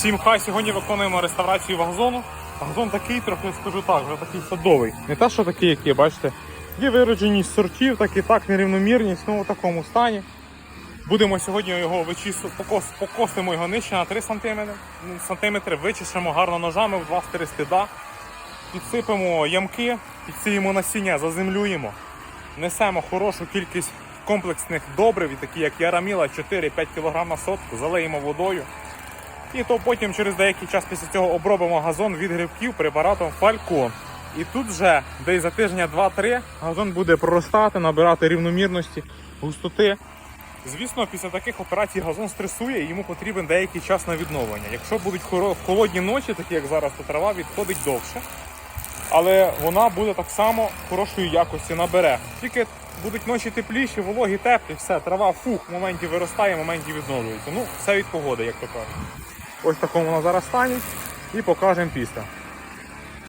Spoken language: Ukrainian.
Всім хай сьогодні виконуємо реставрацію вагзону. Газон такий, трохи скажу так, вже такий садовий. Не те, що такий, як є, бачите. Є виродженість сортів, так і так, нерівномірність, ну у такому стані. Будемо сьогодні його вичісу, покос, покосимо його нижче на 3 см, сантиметри, вичишемо гарно ножами в 2-4 стида, підсипемо ямки, підсіємо насіння, заземлюємо, несемо хорошу кількість комплексних добрив, такі як яраміла 4-5 кг на сотку, залиємо водою. І то потім через деякий час після цього обробимо газон від грибків препаратом Фалькон. І тут вже десь за тижня 2-3 газон буде проростати, набирати рівномірності, густоти. Звісно, після таких операцій газон стресує і йому потрібен деякий час на відновлення. Якщо будуть холодні ночі, такі як зараз, то трава відходить довше. Але вона буде так само хорошої якості набере. Тільки будуть ночі тепліші, вологі, теплі, все, трава фух, в моменті виростає, в моменті відновлюється. Ну, все від погоди, як то кажуть. Ось такому вона зараз стані і покажемо після.